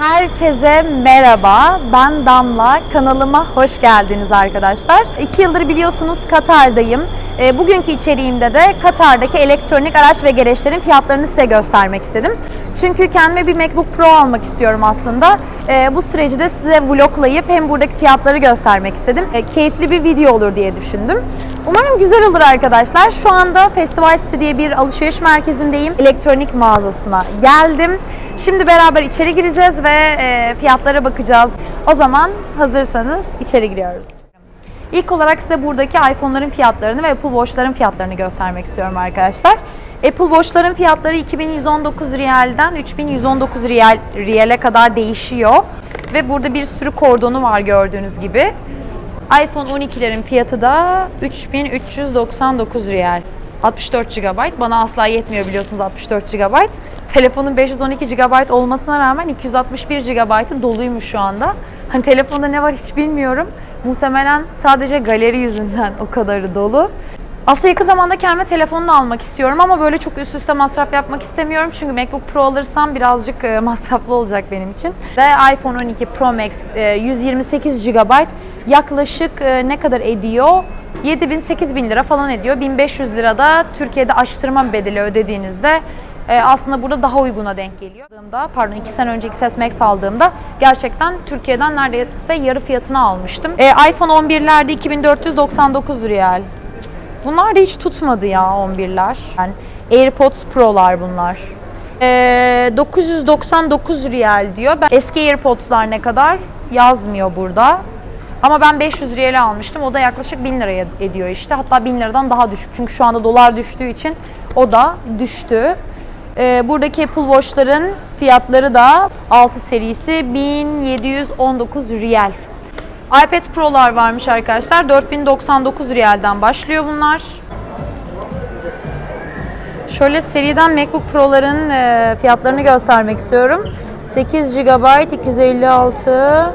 Herkese merhaba. Ben Damla. Kanalıma hoş geldiniz arkadaşlar. İki yıldır biliyorsunuz Katar'dayım. E, bugünkü içeriğimde de Katar'daki elektronik araç ve gereçlerin fiyatlarını size göstermek istedim. Çünkü kendime bir MacBook Pro almak istiyorum aslında. E, bu süreci de size vloglayıp hem buradaki fiyatları göstermek istedim. E, keyifli bir video olur diye düşündüm. Umarım güzel olur arkadaşlar. Şu anda Festival City diye bir alışveriş merkezindeyim. Elektronik mağazasına geldim. Şimdi beraber içeri gireceğiz ve e, fiyatlara bakacağız. O zaman hazırsanız içeri giriyoruz. İlk olarak size buradaki iPhone'ların fiyatlarını ve Apple Watch'ların fiyatlarını göstermek istiyorum arkadaşlar. Apple Watch'ların fiyatları 2119 riyalden 3119 riyal, riyale kadar değişiyor. Ve burada bir sürü kordonu var gördüğünüz gibi. iPhone 12'lerin fiyatı da 3399 riyal. 64 GB. Bana asla yetmiyor biliyorsunuz 64 GB. Telefonun 512 GB olmasına rağmen 261 GB'ı doluymuş şu anda. Hani telefonda ne var hiç bilmiyorum. Muhtemelen sadece galeri yüzünden o kadarı dolu. Aslında yakın zamanda kendime telefonunu almak istiyorum ama böyle çok üst üste masraf yapmak istemiyorum. Çünkü MacBook Pro alırsam birazcık e, masraflı olacak benim için. Ve iPhone 12 Pro Max e, 128 GB yaklaşık e, ne kadar ediyor? 7000-8000 lira falan ediyor. 1500 lira da Türkiye'de açtırma bedeli ödediğinizde e, aslında burada daha uyguna denk geliyor. Pardon 2 sene önce XS Max aldığımda gerçekten Türkiye'den neredeyse yarı fiyatına almıştım. E, iPhone 11'lerde 2499 riyal. Bunlar da hiç tutmadı ya 11'ler. Yani AirPods Pro'lar bunlar. Ee, 999 riyal diyor. Ben eski AirPods'lar ne kadar yazmıyor burada. Ama ben 500 riyale almıştım. O da yaklaşık 1000 liraya ediyor işte. Hatta 1000 liradan daha düşük. Çünkü şu anda dolar düştüğü için o da düştü. Ee, buradaki Apple Watch'ların fiyatları da 6 serisi 1719 riyal. iPad Pro'lar varmış arkadaşlar. 4099 riyalden başlıyor bunlar. Şöyle seriden MacBook Pro'ların e, fiyatlarını göstermek istiyorum. 8 GB 256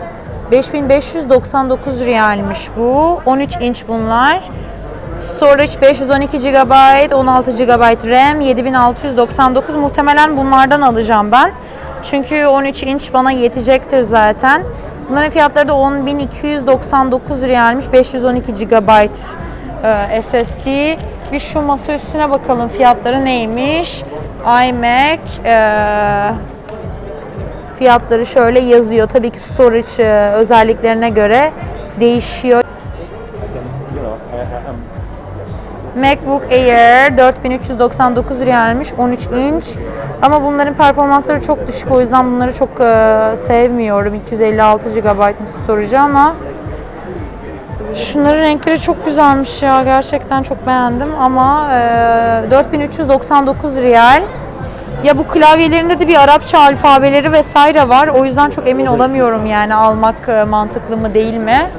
5599 riyalmiş bu. 13 inç bunlar. Storage 512 GB, 16 GB RAM, 7699 muhtemelen bunlardan alacağım ben. Çünkü 13 inç bana yetecektir zaten. Bunların fiyatları da 10.299 riyalmiş. 512 GB SSD. Bir şu masa üstüne bakalım fiyatları neymiş. iMac e, fiyatları şöyle yazıyor. Tabii ki storage özelliklerine göre değişiyor. MacBook Air 4399 riyalmiş 13 inç. Ama bunların performansları çok düşük o yüzden bunları çok e, sevmiyorum. 256 GB'mış storage ama Şunların renkleri çok güzelmiş ya. Gerçekten çok beğendim ama e, 4399 riyal. Ya bu klavyelerinde de bir Arapça alfabeleri vesaire var. O yüzden çok emin olamıyorum yani almak e, mantıklı mı değil mi?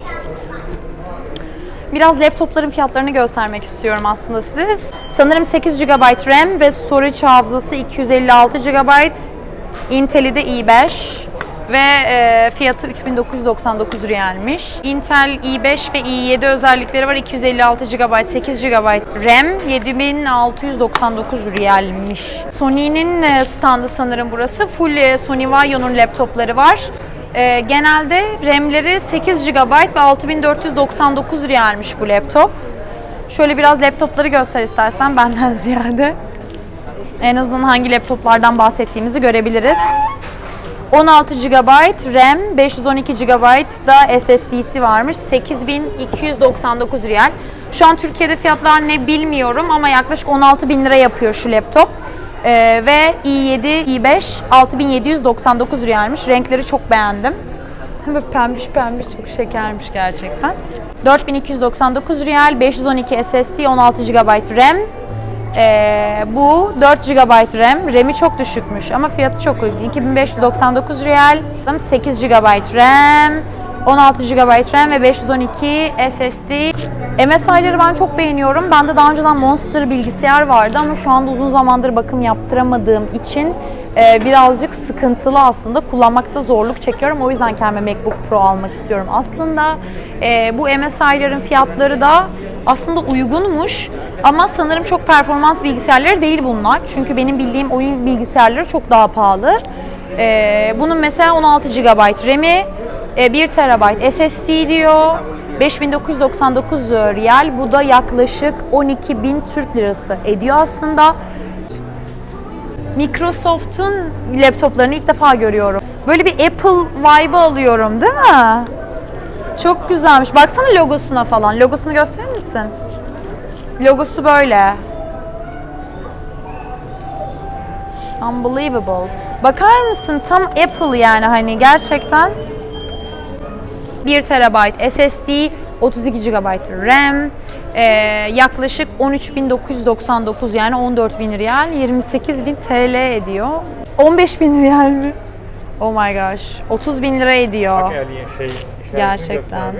Biraz laptopların fiyatlarını göstermek istiyorum aslında siz. Sanırım 8 GB RAM ve storage hafızası 256 GB. Intel'i de i5 ve e, fiyatı 3999 riyalmiş. Intel i5 ve i7 özellikleri var. 256 GB, 8 GB RAM, 7699 riyalmiş. Sony'nin e, standı sanırım burası. Full e, Sony Vaio'nun laptopları var. E, genelde RAM'leri 8 GB ve 6499 riyalmiş bu laptop. Şöyle biraz laptopları göster istersen benden ziyade. En azından hangi laptoplardan bahsettiğimizi görebiliriz. 16 GB RAM, 512 GB da SSD'si varmış. 8299 riyal. Şu an Türkiye'de fiyatlar ne bilmiyorum ama yaklaşık 16 bin lira yapıyor şu laptop. Ee, ve i7, i5 6799 riyalmiş. Renkleri çok beğendim. Böyle pembiş pembiş çok şekermiş gerçekten. 4299 riyal, 512 SSD, 16 GB RAM. Ee, bu 4 GB RAM. RAM'i çok düşükmüş ama fiyatı çok uygun. 2599 riyal, 8 GB RAM, 16 GB RAM ve 512 SSD. MSI'leri ben çok beğeniyorum. Bende daha önceden Monster bilgisayar vardı ama şu anda uzun zamandır bakım yaptıramadığım için e, birazcık sıkıntılı aslında. Kullanmakta zorluk çekiyorum. O yüzden kendime MacBook Pro almak istiyorum. Aslında e, bu MSI'lerin fiyatları da aslında uygunmuş. Ama sanırım çok performans bilgisayarları değil bunlar. Çünkü benim bildiğim oyun bilgisayarları çok daha pahalı. E, bunun mesela 16 GB RAM'i, e, 1 TB SSD diyor. 5999 riyal. Bu da yaklaşık 12.000 Türk lirası ediyor aslında. Microsoft'un laptoplarını ilk defa görüyorum. Böyle bir Apple vibe alıyorum değil mi? Çok güzelmiş. Baksana logosuna falan. Logosunu gösterir misin? Logosu böyle. Unbelievable. Bakar mısın? Tam Apple yani hani gerçekten. 1 TB SSD, 32 GB RAM, ee, yaklaşık 13.999 yani 14.000 riyal, 28.000 TL ediyor. 15.000 riyal mi? Oh my gosh. 30.000 lira ediyor. Bak Alien şey işaretini Gerçekten.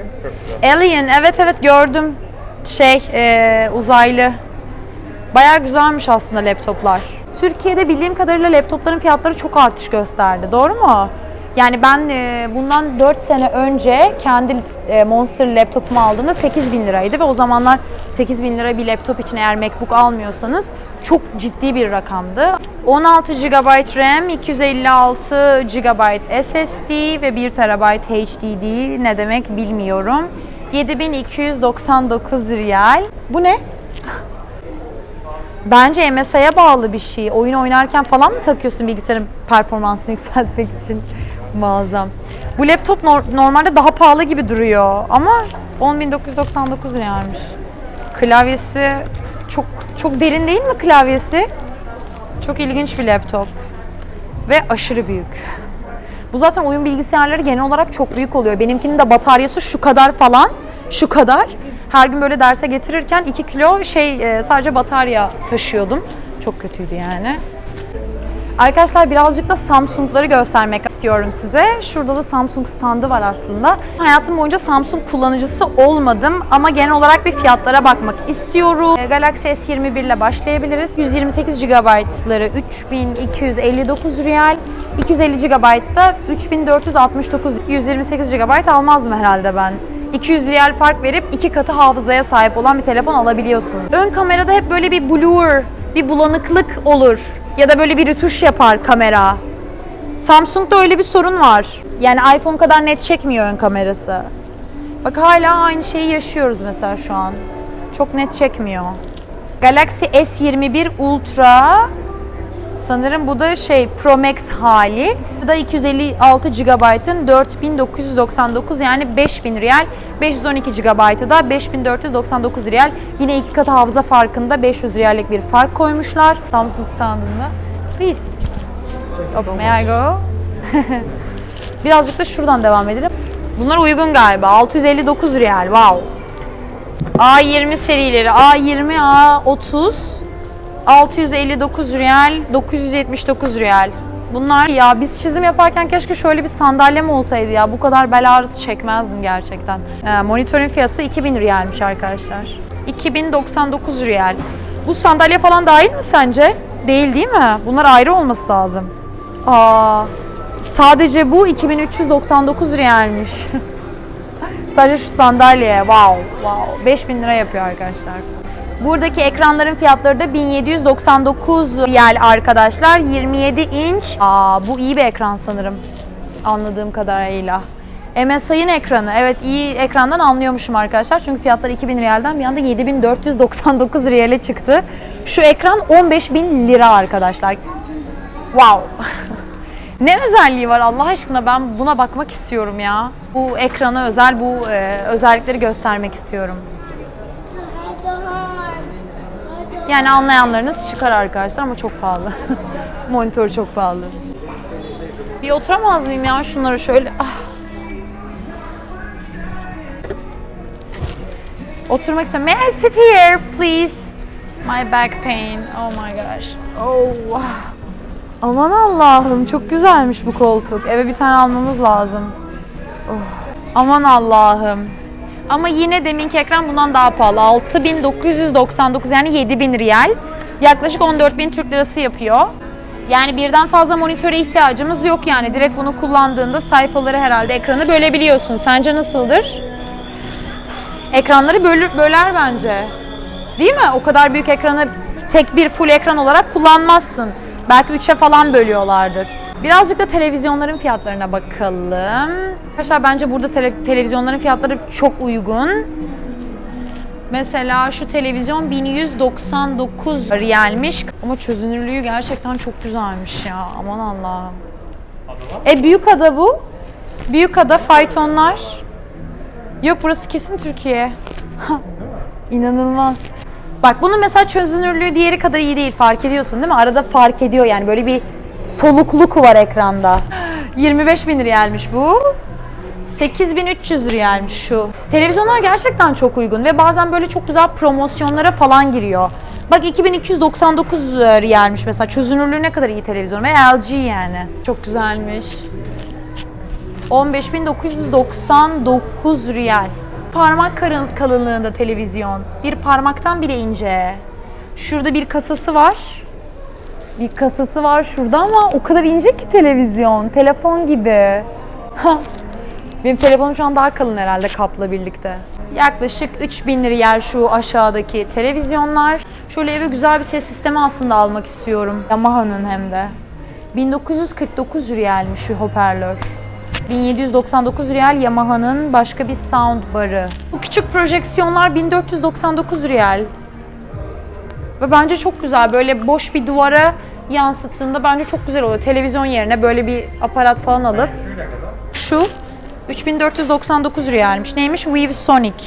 Alien evet evet gördüm. Şey ee, uzaylı. Baya güzelmiş aslında laptoplar. Türkiye'de bildiğim kadarıyla laptopların fiyatları çok artış gösterdi. Doğru mu? Yani ben e, bundan 4 sene önce kendi e, Monster laptopumu aldığımda 8 bin liraydı ve o zamanlar 8 bin lira bir laptop için eğer MacBook almıyorsanız çok ciddi bir rakamdı. 16 GB RAM, 256 GB SSD ve 1 TB HDD ne demek bilmiyorum. 7299 riyal. Bu ne? Bence MSI'ye bağlı bir şey. Oyun oynarken falan mı takıyorsun bilgisayarın performansını yükseltmek için? Muazzam. Bu laptop nor- normalde daha pahalı gibi duruyor ama 10.999 liraymış. Klavyesi çok çok derin değil mi klavyesi? Çok ilginç bir laptop. Ve aşırı büyük. Bu zaten oyun bilgisayarları genel olarak çok büyük oluyor. Benimkinin de bataryası şu kadar falan. Şu kadar. Her gün böyle derse getirirken 2 kilo şey e, sadece batarya taşıyordum. Çok kötüydü yani. Arkadaşlar birazcık da Samsung'ları göstermek istiyorum size. Şurada da Samsung standı var aslında. Hayatım boyunca Samsung kullanıcısı olmadım ama genel olarak bir fiyatlara bakmak istiyorum. Ee, Galaxy S21 ile başlayabiliriz. 128 GB'ları 3259 riyal. 250 GB da 3469. 128 GB almazdım herhalde ben. 200 riyal fark verip iki katı hafızaya sahip olan bir telefon alabiliyorsunuz. Ön kamerada hep böyle bir blur, bir bulanıklık olur. Ya da böyle bir rütuş yapar kamera. Samsung'da öyle bir sorun var. Yani iPhone kadar net çekmiyor ön kamerası. Bak hala aynı şeyi yaşıyoruz mesela şu an. Çok net çekmiyor. Galaxy S21 Ultra Sanırım bu da şey Pro Max hali. Bu da 256 GB'ın 4999 yani 5000 riyal. 512 GB'ı da 5499 riyal. Yine iki katı hafıza farkında 500 riyallik bir fark koymuşlar. Samsung standında. Please. Oh, may I go? Birazcık da şuradan devam edelim. Bunlar uygun galiba. 659 riyal. Wow. A20 serileri. A20, A30. 659 riyal, 979 riyal. Bunlar ya biz çizim yaparken keşke şöyle bir sandalyem olsaydı ya. Bu kadar bel ağrısı çekmezdim gerçekten. Ee, monitörün fiyatı 2000 riyalmiş arkadaşlar. 2099 riyal. Bu sandalye falan dahil mi sence? Değil değil mi? Bunlar ayrı olması lazım. Aa, sadece bu 2399 riyalmiş. sadece şu sandalye. Wow, wow. 5000 lira yapıyor arkadaşlar. Buradaki ekranların fiyatları da 1799 riyal arkadaşlar. 27 inç. Aa, bu iyi bir ekran sanırım. Anladığım kadarıyla. MSI'ın ekranı. Evet iyi ekrandan anlıyormuşum arkadaşlar. Çünkü fiyatlar 2000 riyalden bir anda 7499 riyale çıktı. Şu ekran 15.000 lira arkadaşlar. Wow. ne özelliği var Allah aşkına ben buna bakmak istiyorum ya. Bu ekrana özel bu e, özellikleri göstermek istiyorum. Yani anlayanlarınız çıkar arkadaşlar ama çok pahalı. Monitör çok pahalı. Bir oturamaz mıyım ya şunları şöyle? Ah. Oturmak istiyorum. May I sit here please? My back pain. Oh my gosh. Oh. Aman Allah'ım çok güzelmiş bu koltuk. Eve bir tane almamız lazım. Oh. Aman Allah'ım. Ama yine deminki ekran bundan daha pahalı. 6999 yani 7000 riyal. Yaklaşık 14000 Türk lirası yapıyor. Yani birden fazla monitöre ihtiyacımız yok yani. Direkt bunu kullandığında sayfaları herhalde ekranı bölebiliyorsun. Sence nasıldır? Ekranları bölür, böler bence. Değil mi? O kadar büyük ekranı tek bir full ekran olarak kullanmazsın. Belki 3'e falan bölüyorlardır. Birazcık da televizyonların fiyatlarına bakalım. Arkadaşlar bence burada tele- televizyonların fiyatları çok uygun. Mesela şu televizyon 1199 riyalmiş ama çözünürlüğü gerçekten çok güzelmiş ya. Aman Allah'ım. E büyük ada bu. Büyük ada faytonlar. Yok burası kesin Türkiye. İnanılmaz. Bak bunun mesela çözünürlüğü diğeri kadar iyi değil fark ediyorsun değil mi? Arada fark ediyor yani böyle bir solukluk var ekranda. 25 bin riyalmiş bu. 8300 riyalmiş şu. Televizyonlar gerçekten çok uygun ve bazen böyle çok güzel promosyonlara falan giriyor. Bak 2299 riyalmiş mesela çözünürlüğü ne kadar iyi televizyon ve LG yani. Çok güzelmiş. 15.999 riyal. Parmak kalınlığında televizyon. Bir parmaktan bile ince. Şurada bir kasası var. Bir kasası var şurada ama o kadar ince ki televizyon. Telefon gibi. Benim telefonum şu an daha kalın herhalde kapla birlikte. Yaklaşık 3000 riyal şu aşağıdaki televizyonlar. Şöyle eve güzel bir ses sistemi aslında almak istiyorum. Yamaha'nın hem de. 1949 riyalmiş şu hoparlör. 1799 riyal Yamaha'nın başka bir sound barı. Bu küçük projeksiyonlar 1499 riyal. Ve bence çok güzel. Böyle boş bir duvara yansıttığında bence çok güzel oluyor. Televizyon yerine böyle bir aparat falan alıp şu 3499 riyalmiş. Neymiş? Vivsonic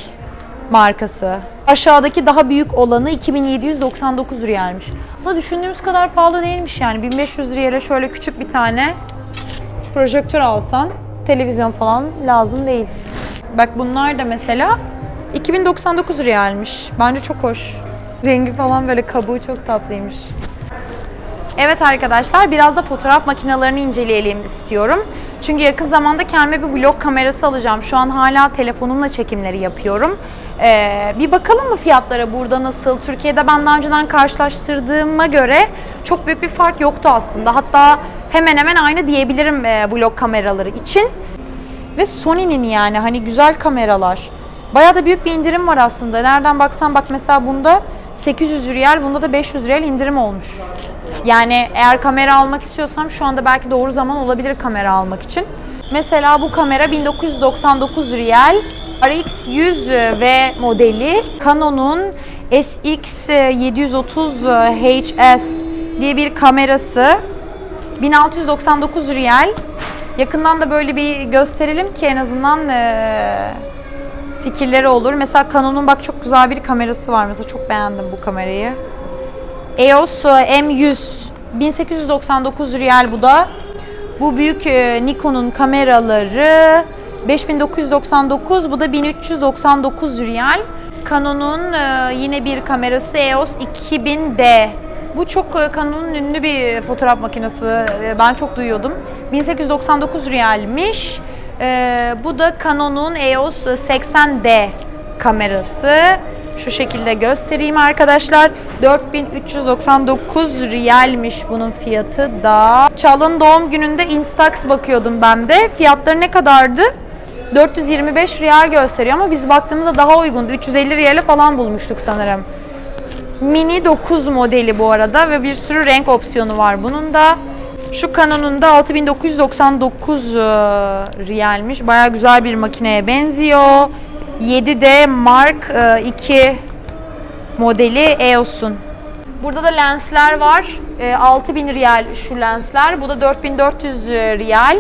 markası. Aşağıdaki daha büyük olanı 2799 riyalmiş. Aslında düşündüğümüz kadar pahalı değilmiş yani. 1500 riyale şöyle küçük bir tane projektör alsan televizyon falan lazım değil. Bak bunlar da mesela 2099 riyalmiş. Bence çok hoş. Rengi falan böyle kabuğu çok tatlıymış. Evet arkadaşlar biraz da fotoğraf makinelerini inceleyelim istiyorum. Çünkü yakın zamanda kendime bir vlog kamerası alacağım. Şu an hala telefonumla çekimleri yapıyorum. Ee, bir bakalım mı fiyatlara burada nasıl? Türkiye'de ben daha önceden karşılaştırdığıma göre çok büyük bir fark yoktu aslında. Hatta hemen hemen aynı diyebilirim e, vlog kameraları için. Ve Sony'nin yani hani güzel kameralar. Bayağı da büyük bir indirim var aslında. Nereden baksan bak mesela bunda 800 riyal, bunda da 500 riyal indirim olmuş. Yani eğer kamera almak istiyorsam şu anda belki doğru zaman olabilir kamera almak için. Mesela bu kamera 1999 riyal. RX100 V modeli Canon'un SX730 HS diye bir kamerası. 1699 riyal. Yakından da böyle bir gösterelim ki en azından fikirleri olur. Mesela Canon'un bak çok güzel bir kamerası var. Mesela çok beğendim bu kamerayı. EOS M100 1899 riyal bu da. Bu büyük e, Nikon'un kameraları 5999 bu da 1399 riyal. Canon'un e, yine bir kamerası EOS 2000D. Bu çok e, Canon'un ünlü bir fotoğraf makinesi. Ben çok duyuyordum. 1899 riyalmiş. E, bu da Canon'un EOS 80D kamerası. Şu şekilde göstereyim arkadaşlar. 4399 riyalmiş bunun fiyatı da. Çağla'nın doğum gününde Instax bakıyordum ben de. Fiyatları ne kadardı? 425 riyal gösteriyor ama biz baktığımızda daha uygundu. 350 riyale falan bulmuştuk sanırım. Mini 9 modeli bu arada ve bir sürü renk opsiyonu var bunun da. Şu Canon'un da 6999 e, riyalmiş. Baya güzel bir makineye benziyor. 7D Mark e, 2 modeli EOS'un. Burada da lensler var. E, 6000 riyal şu lensler. Bu da 4400 riyal.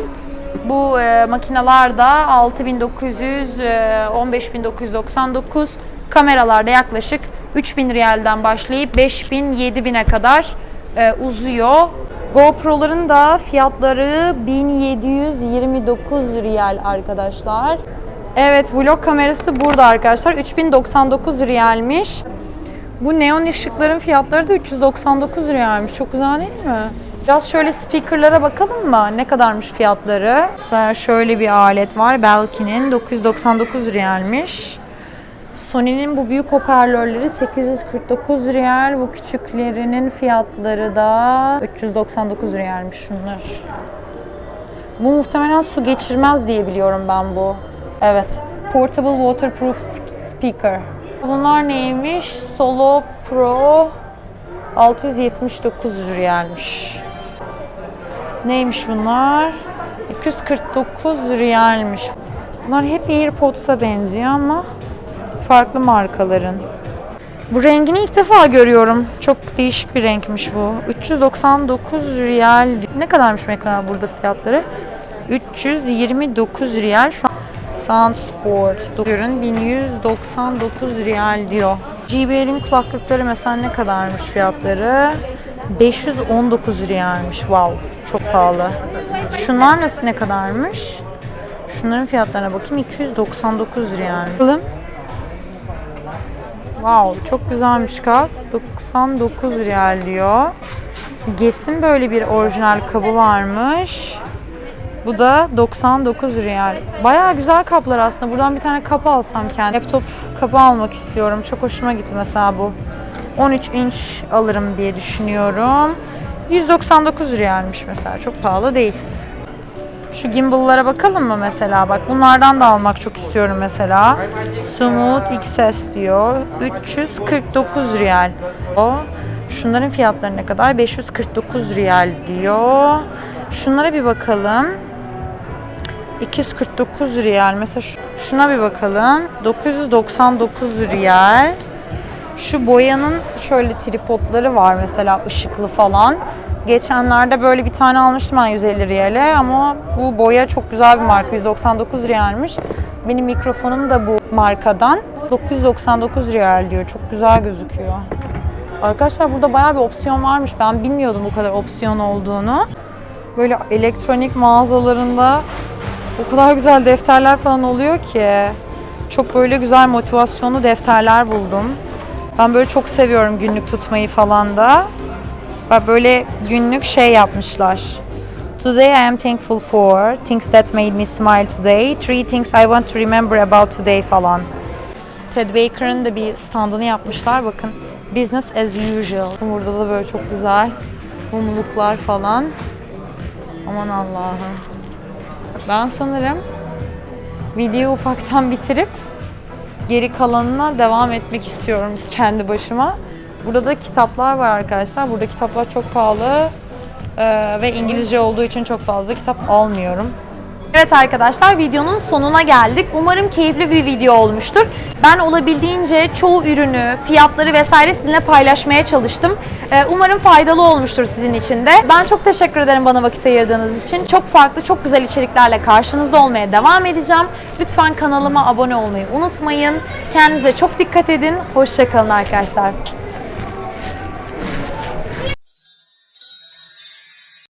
Bu e, makineler da 6900, e, 15999. Kameralarda yaklaşık 3000 riyalden başlayıp 5000, 7000'e kadar e, uzuyor. GoPro'ların da fiyatları 1729 riyal arkadaşlar. Evet vlog kamerası burada arkadaşlar. 3099 riyalmiş. Bu neon ışıkların fiyatları da 399 riyalmiş. Çok güzel değil mi? Biraz şöyle speakerlara bakalım mı? Ne kadarmış fiyatları? Mesela şöyle bir alet var. Belkin'in 999 riyalmiş. Sony'nin bu büyük hoparlörleri 849 riyal. Bu küçüklerinin fiyatları da 399 riyalmiş şunlar. Bu muhtemelen su geçirmez diye biliyorum ben bu. Evet. Portable Waterproof Speaker. Bunlar neymiş? Solo Pro 679 riyalmiş. Neymiş bunlar? 249 riyalmiş. Bunlar hep AirPods'a benziyor ama farklı markaların. Bu rengini ilk defa görüyorum. Çok değişik bir renkmiş bu. 399 riyal. Ne kadarmış mesela burada fiyatları? 329 riyal. Şu an Sound Sport. Görün 1199 riyal diyor. JBL'in kulaklıkları mesela ne kadarmış fiyatları? 519 riyalmiş. Wow. Çok pahalı. Şunlar nasıl ne kadarmış? Şunların fiyatlarına bakayım. 299 riyal. Bakalım. Wow, çok güzelmiş kap. 99 riyal diyor. Guess'in böyle bir orijinal kabı varmış. Bu da 99 riyal. Bayağı güzel kaplar aslında. Buradan bir tane kap alsam kendi. Laptop kapı almak istiyorum. Çok hoşuma gitti mesela bu. 13 inç alırım diye düşünüyorum. 199 riyalmiş mesela. Çok pahalı değil. Şu gimbal'lara bakalım mı mesela? Bak bunlardan da almak çok istiyorum mesela. Smooth XS diyor. 349 riyal. O. Şunların fiyatları ne kadar? 549 riyal diyor. Şunlara bir bakalım. 249 riyal. Mesela şu- şuna bir bakalım. 999 riyal. Şu boyanın şöyle tripodları var mesela ışıklı falan. Geçenlerde böyle bir tane almıştım ben 150 riyale ama bu boya çok güzel bir marka. 199 riyalmiş. Benim mikrofonum da bu markadan. 999 riyal diyor. Çok güzel gözüküyor. Arkadaşlar burada bayağı bir opsiyon varmış. Ben bilmiyordum bu kadar opsiyon olduğunu. Böyle elektronik mağazalarında o kadar güzel defterler falan oluyor ki. Çok böyle güzel motivasyonlu defterler buldum. Ben böyle çok seviyorum günlük tutmayı falan da. Bak böyle günlük şey yapmışlar. Today I am thankful for things that made me smile today. Three things I want to remember about today falan. Ted Baker'ın da bir standını yapmışlar. Bakın business as usual. Burada da böyle çok güzel mumluklar falan. Aman Allah'ım. Ben sanırım videoyu ufaktan bitirip geri kalanına devam etmek istiyorum kendi başıma. Burada da kitaplar var arkadaşlar. Burada kitaplar çok pahalı ee, ve İngilizce olduğu için çok fazla kitap almıyorum. Evet arkadaşlar videonun sonuna geldik. Umarım keyifli bir video olmuştur. Ben olabildiğince çoğu ürünü, fiyatları vesaire sizinle paylaşmaya çalıştım. Ee, umarım faydalı olmuştur sizin için de. Ben çok teşekkür ederim bana vakit ayırdığınız için. Çok farklı, çok güzel içeriklerle karşınızda olmaya devam edeceğim. Lütfen kanalıma abone olmayı unutmayın. Kendinize çok dikkat edin. Hoşçakalın arkadaşlar.